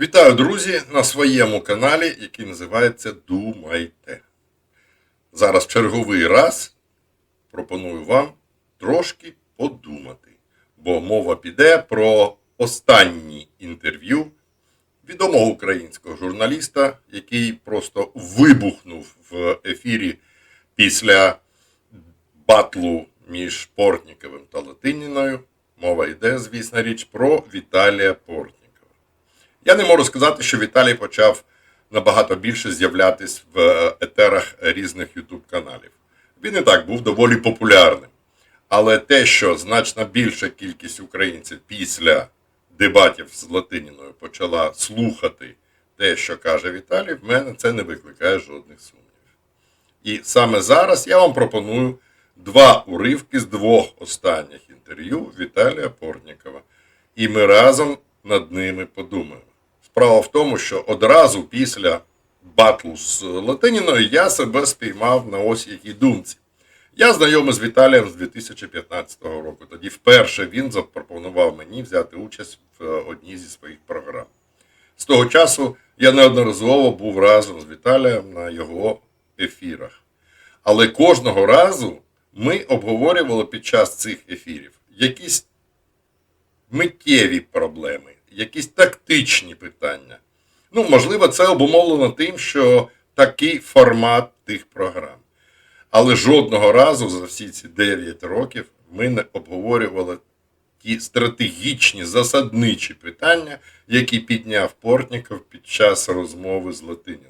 Вітаю, друзі, на своєму каналі, який називається Думайте. Зараз черговий раз пропоную вам трошки подумати, бо мова піде про останнє інтерв'ю відомого українського журналіста, який просто вибухнув в ефірі після батлу між Портніковим та Латиніною. Мова йде, звісно річ, про Віталія Портнікова. Я не можу сказати, що Віталій почав набагато більше з'являтись в е, етерах різних Ютуб каналів. Він і так був доволі популярним. Але те, що значно більша кількість українців після дебатів з Латиніною почала слухати те, що каже Віталій, в мене це не викликає жодних сумнівів. І саме зараз я вам пропоную два уривки з двох останніх інтерв'ю Віталія Портнікова. І ми разом над ними подумаємо. Справа в тому, що одразу після батлу з Латиніною я себе спіймав на ось якій думці. Я знайомий з Віталієм з 2015 року. Тоді вперше він запропонував мені взяти участь в одній зі своїх програм. З того часу я неодноразово був разом з Віталієм на його ефірах. Але кожного разу ми обговорювали під час цих ефірів якісь миттєві проблеми, якісь тактичні питання. Ну, можливо, це обумовлено тим, що такий формат тих програм. Але жодного разу за всі ці 9 років ми не обговорювали ті стратегічні засадничі питання, які підняв Портніков під час розмови з Латиніною.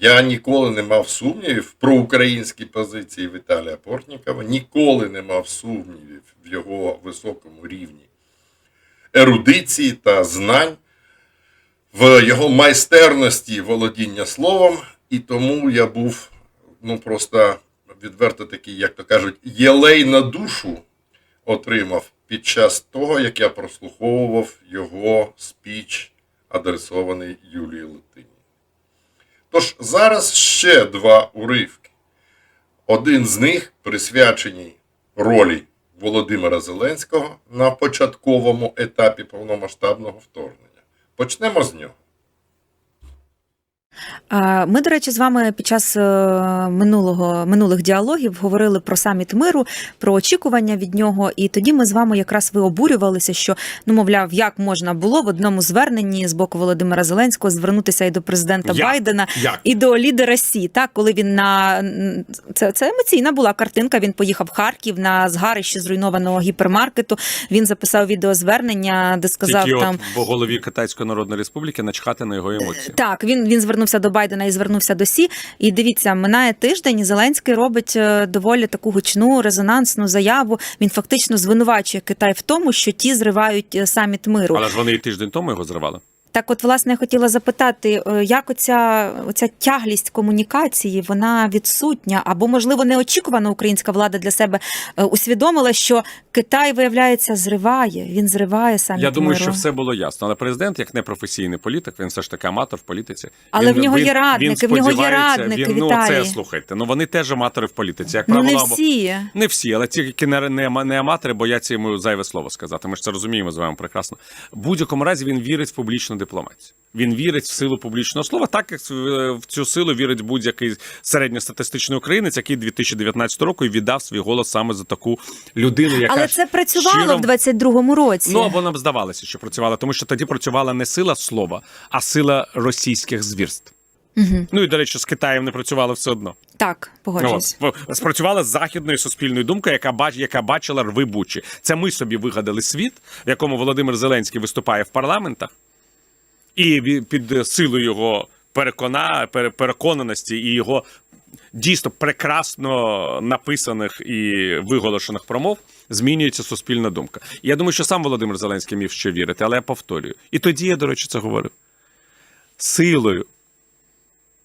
Я ніколи не мав сумнівів про українські позиції Віталія Портнікова, ніколи не мав сумнівів в його високому рівні ерудиції та знань, в його майстерності володіння словом, і тому я був ну просто відверто такий, як то кажуть, єлей на душу отримав під час того, як я прослуховував його спіч, адресований Юлії Литині. Тож зараз ще два уривки. Один з них присвячений ролі Володимира Зеленського на початковому етапі повномасштабного вторгнення. Почнемо з нього. Ми, до речі, з вами під час е, минулого минулих діалогів говорили про саміт миру, про очікування від нього. І тоді ми з вами якраз ви обурювалися, що ну мовляв, як можна було в одному зверненні з боку Володимира Зеленського звернутися і до президента Як? Байдена, Як? і до лідера Сі, так коли він на це, це емоційна була картинка. Він поїхав в Харків на згарище зруйнованого гіпермаркету. Він записав відеозвернення, де сказав Тільки там. от в голові Китайської Народної Республіки начхати на його емоції. Так, він, він звернувся до Байдена і звернувся до Сі. І дивіться, минає тиждень. і Зеленський робить е, доволі таку гучну резонансну заяву. Він фактично звинувачує Китай в тому, що ті зривають е, саміт миру. Але ж вони і тиждень тому його зривали. Так, от, власне, я хотіла запитати, е, як оця, оця тяглість комунікації вона відсутня, або можливо неочікувано українська влада для себе е, усвідомила, що Китай виявляється зриває. Він зриває саміт Я думаю, миру. що все було ясно. Але президент, як непрофесійний політик, він все ж таки аматор в політиці. Але він, в нього він- є радники, він в нього є радники, Він, ну це слухайте. Ну вони теж аматори в політиці. Як Ну, правило, не або- всі. Не всі, але ті, які не, не, не аматори, бояться йому зайве слово сказати. Ми ж це розуміємо з вами прекрасно. В будь-якому разі він вірить в публічну дипломатію. Він вірить в силу публічного слова, так як в цю силу вірить будь-який середньостатистичний українець, який 2019 року і віддав свій голос саме за таку людину, яка Але це працювало щиро- в 22-му році. Ну або нам здавалося, що працювала, тому що тоді працювала не сила слова, а сила російських звірств. Угу. Ну і до речі, з Китаєм не працювало все одно. Так, погоджуюсь. От, спрацювала з західною суспільною думкою, яка бач, яка бачила рви Бучі. Це ми собі вигадали світ, в якому Володимир Зеленський виступає в парламентах, і під силою його перекона, переконаності і його дійсно прекрасно написаних і виголошених промов змінюється суспільна думка. Я думаю, що сам Володимир Зеленський міг ще вірити, але я повторюю. І тоді я, до речі, це говорив. Силою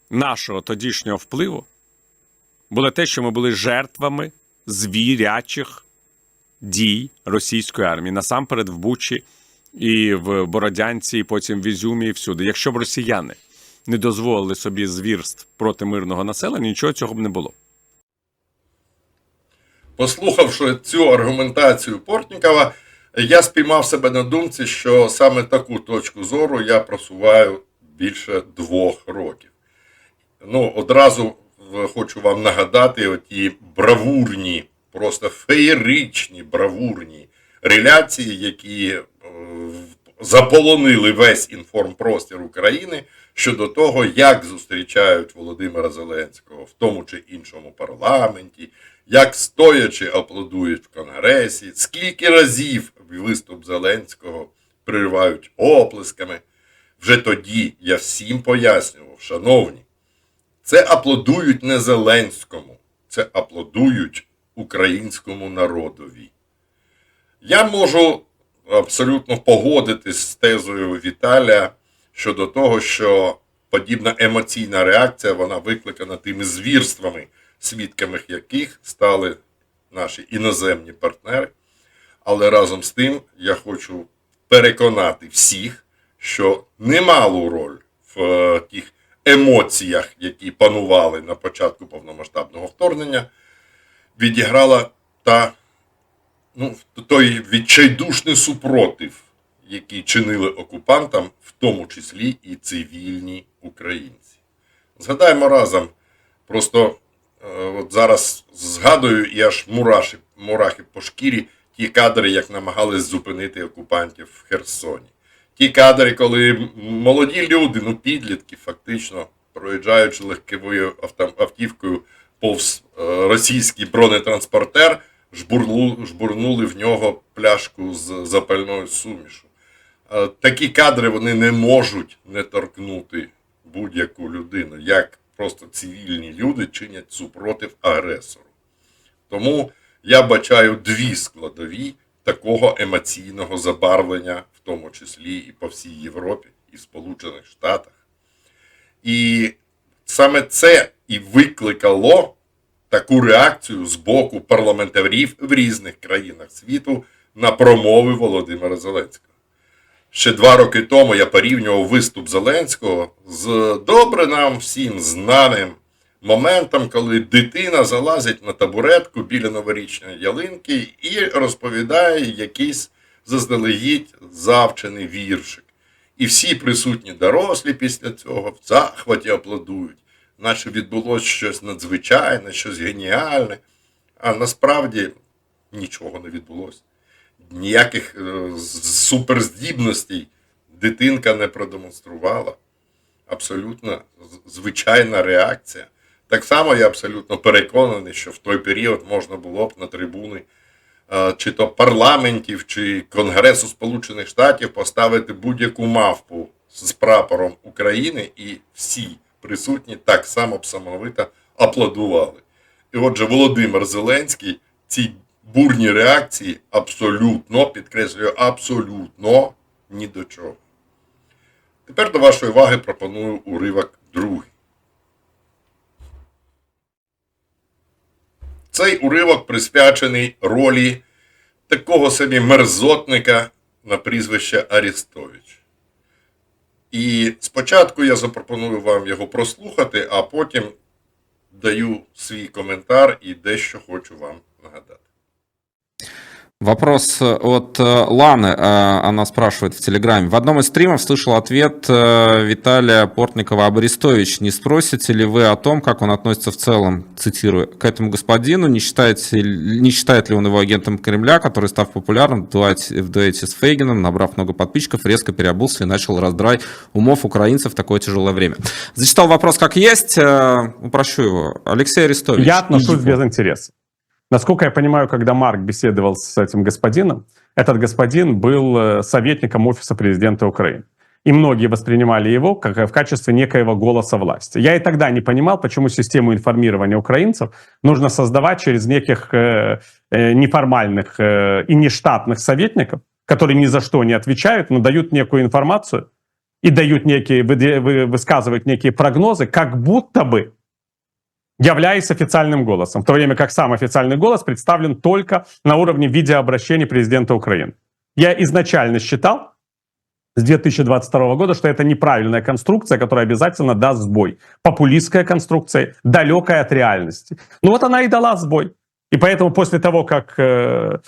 нашого тодішнього впливу було те, що ми були жертвами звірячих дій російської армії, насамперед в Бучі і в Бородянці, і потім в Ізюмі, і всюди. Якщо б росіяни не дозволили собі звірств проти мирного населення, нічого цього б не було. Послухавши цю аргументацію Портнікова, Я спіймав себе на думці, що саме таку точку зору я просуваю більше двох років. Ну, одразу хочу вам нагадати оті бравурні, просто феєричні бравурні реляції, які заполонили весь інформпростір України щодо того, як зустрічають Володимира Зеленського в тому чи іншому парламенті, як стоячи аплодують в Конгресі, скільки разів виступ Зеленського приривають оплесками. Вже тоді я всім пояснював, шановні, це аплодують не Зеленському, це аплодують українському народові. Я можу абсолютно погодитись з тезою Віталія щодо того, що подібна емоційна реакція вона викликана тими звірствами, свідками яких стали наші іноземні партнери. Але разом з тим я хочу переконати всіх, що немалу роль в е, тих емоціях, які панували на початку повномасштабного вторгнення, відіграла та ну, той відчайдушний супротив, який чинили окупантам, в тому числі і цивільні українці. Згадаємо разом, просто е, от зараз згадую і аж мураші, мурахи по шкірі ті кадри, як намагались зупинити окупантів в Херсоні. Ті кадри, коли молоді люди, ну підлітки, фактично, проїжджаючи легковою авто- автівкою повз е, російський бронетранспортер, жбурлу, жбурнули в нього пляшку з запальною сумішу. Е, Такі кадри вони не можуть не торкнути будь-яку людину, як просто цивільні люди чинять супротив агресору. Тому я бачаю дві складові такого емоційного забарвлення, в тому числі і по всій Європі, і в Сполучених Штатах. І саме це і викликало таку реакцію з боку парламентарів в різних країнах світу на промови Володимира Зеленського. Ще два роки тому я порівнював виступ Зеленського з добре нам всім знаним моментом, коли дитина залазить на табуретку біля новорічної ялинки і розповідає якийсь заздалегідь завчений віршик. І всі присутні дорослі після цього в захваті аплодують, наче відбулося щось надзвичайне, щось геніальне, а насправді нічого не відбулося. Ніяких е, суперздібностей дитинка не продемонструвала. Абсолютно звичайна реакція. Так само я абсолютно переконаний, що в той період можна було б на трибуни е, чи то парламентів, чи Конгресу Сполучених Штатів поставити будь-яку мавпу з прапором України, і всі присутні так само б самовито аплодували. І отже, Володимир Зеленський ці бурні реакції абсолютно, підкреслюю, абсолютно ні до чого. Тепер до вашої уваги пропоную уривок другий. Цей уривок присвячений ролі такого собі мерзотника на прізвище Арістович. І спочатку я запропоную вам його прослухати, а потім даю свій коментар і дещо хочу вам нагадати. Вопрос э, от э, Ланы. э, Она спрашивает в Телеграме. В одном из стримов слышал ответ Виталия Портникова об Арестович. Не спросите ли вы о том, как он относится в целом, цитирую, к этому господину? Не, считаете, не считает ли он его агентом Кремля, который, став популярным в дуэте, с Фейгином, набрав много подписчиков, резко переобулся и начал раздрай умов украинцев в такое тяжелое время? Зачитал вопрос как есть. Упрощу его. Алексей Арестович. Я отношусь без интереса. Насколько я понимаю, когда Марк беседовал с этим господином, этот господин был э, советником Офиса президента Украины. И многие воспринимали его как э, в качестве некоего голоса власти. Я и тогда не понимал, почему систему информирования украинцев нужно создавать через неких э, неформальных и нештатных советников, которые ни за что не отвечают, но дают некую информацию и дают некие, высказывают некие прогнозы, как будто бы являясь официальным голосом, в то время как сам официальный голос представлен только на уровне видеообращений президента Украины. Я изначально считал с 2022 года, что это неправильная конструкция, которая обязательно даст сбой. Популистская конструкция, далекая от реальности. Ну вот она и дала сбой. И поэтому после того, как э,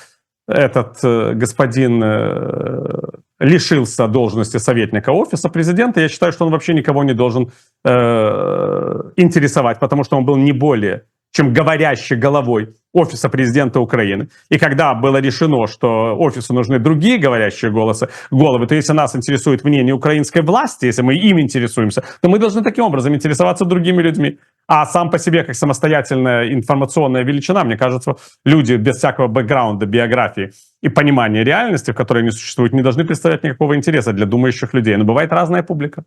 этот э, господин э, лишился должности советника офиса президента, я считаю, что он вообще никого не должен э, интересовать, потому что он был не более чем говорящей головой офиса президента Украины. И когда было решено, что офису нужны другие говорящие голосы, головы, то если нас интересует мнение украинской власти, если мы им интересуемся, то мы должны таким образом интересоваться другими людьми. А сам по себе, как самостоятельная информационная величина, мне кажется, люди без всякого бэкграунда, биографии и понимания реальности, в которой они существуют, не должны представлять никакого интереса для думающих людей. Но бывает разная публика.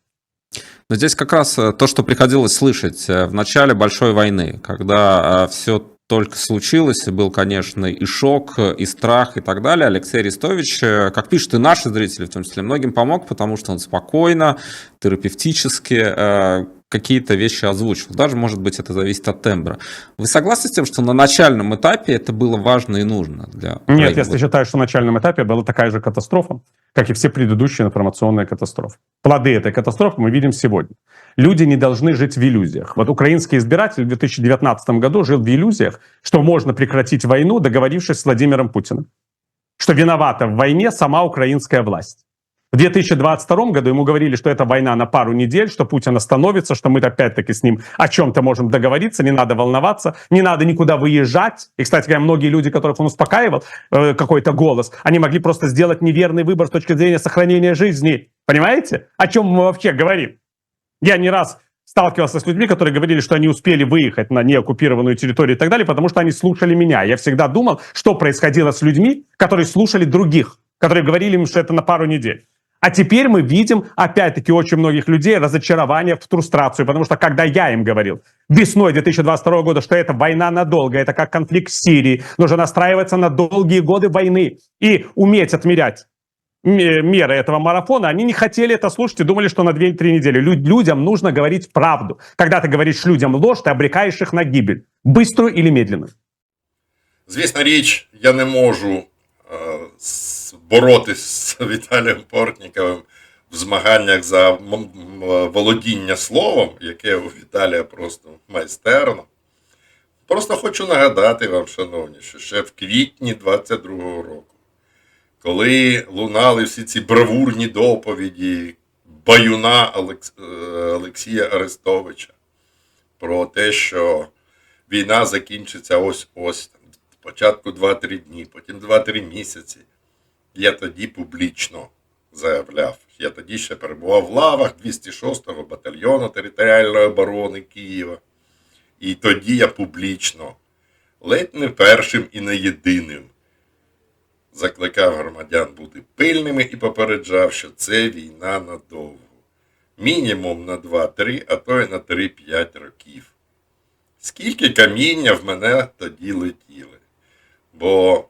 Но здесь как раз э, то, что приходилось слышать э, в начале большой войны, когда все только случилось, был, конечно, и шок, и страх, и так далее. Алексей Арестович, э, как пишут и наши зрители, в том числе, многим помог, потому что он спокойно, терапевтически э, какие-то вещи озвучивал. Даже, может быть, это зависит от тембра. Вы согласны с тем, что на начальном этапе это было важно и нужно для Нет, если считаю, что на начальном этапе была такая же катастрофа, как и все предыдущие информационные катастрофы. Плоды этой катастрофы мы видим сегодня. Люди не должны жить в иллюзиях. Вот украинский избиратель в 2019 году жил в иллюзиях, что можно прекратить войну, договорившись с Владимиром Путиным. Что виновата в войне сама украинская власть. В 2022 году ему говорили, что это война на пару недель, что Путин остановится, что мы опять-таки с ним о чем-то можем договориться, не надо волноваться, не надо никуда выезжать. И, кстати говоря, многие люди, которых он успокаивал, э, какой-то голос, они могли просто сделать неверный выбор с точки зрения сохранения жизни. Понимаете? О чем мы вообще говорим? Я не раз сталкивался с людьми, которые говорили, что они успели выехать на неоккупированную территорию и так далее, потому что они слушали меня. Я всегда думал, что происходило с людьми, которые слушали других, которые говорили им, что это на пару недель. А теперь мы видим, опять-таки, очень многих людей разочарование, фрустрацию, потому что когда я им говорил весной 2022 года, что это война надолго, это как конфликт в Сирии, нужно настраиваться на долгие годы войны и уметь отмерять ме- меры этого марафона, они не хотели это слушать и думали, что на 2-3 недели. Лю- людям нужно говорить правду. Когда ты говоришь людям ложь, ты обрекаешь их на гибель. Быструю или медленную. Звісна річ, я не можу е, с- боротись з Віталієм Портніковим в змаганнях за володіння словом, яке у Віталія просто майстерно. Просто хочу нагадати вам, шановні, що ще в квітні 22-го року, коли лунали всі ці бравурні доповіді баюна Олекс... е, Олексія Арестовича про те, що війна закінчиться ось ось спочатку 2-3 дні, потім 2-3 місяці. Я тоді публічно заявляв. Я тоді ще перебував в лавах 206-го батальйону територіальної оборони Києва. І тоді я публічно, ледь не першим і не єдиним, закликав громадян бути пильними і попереджав, що це війна надовго. Мінімум на 2-3, а то й на 3-5 років. Скільки каміння в мене тоді летіли. Бо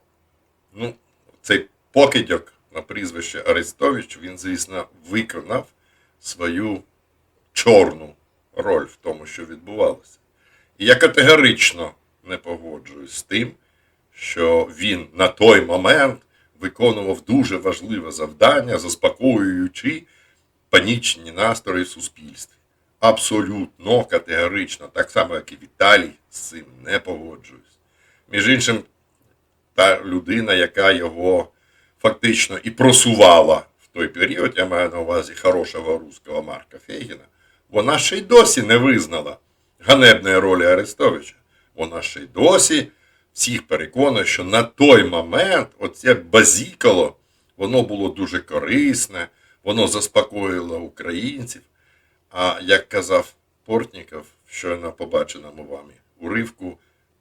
ну, цей покидьок на прізвище Арестович, він, звісно, виконав свою чорну роль в тому, що відбувалося. І я категорично не погоджуюсь з тим, що він на той момент виконував дуже важливе завдання, заспокоюючи панічні настрої в суспільстві. Абсолютно категорично, так само, як і Віталій, з цим не погоджуюсь. Між іншим, та людина, яка його фактично і просувала в той період, я маю на увазі хорошого руського Марка Фейгіна, вона ще й досі не визнала ганебної ролі Арестовича. Вона ще й досі всіх переконує, що на той момент, як базікало, воно було дуже корисне, воно заспокоїло українців. А як казав Портніков, щойно побаченому вами уривку,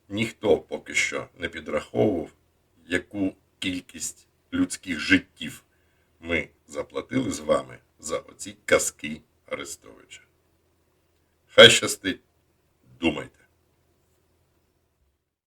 ніхто поки що не підраховував, яку кількість людських життів ми заплатили з вами за оці казки Арестовича. Хай щастить, думайте.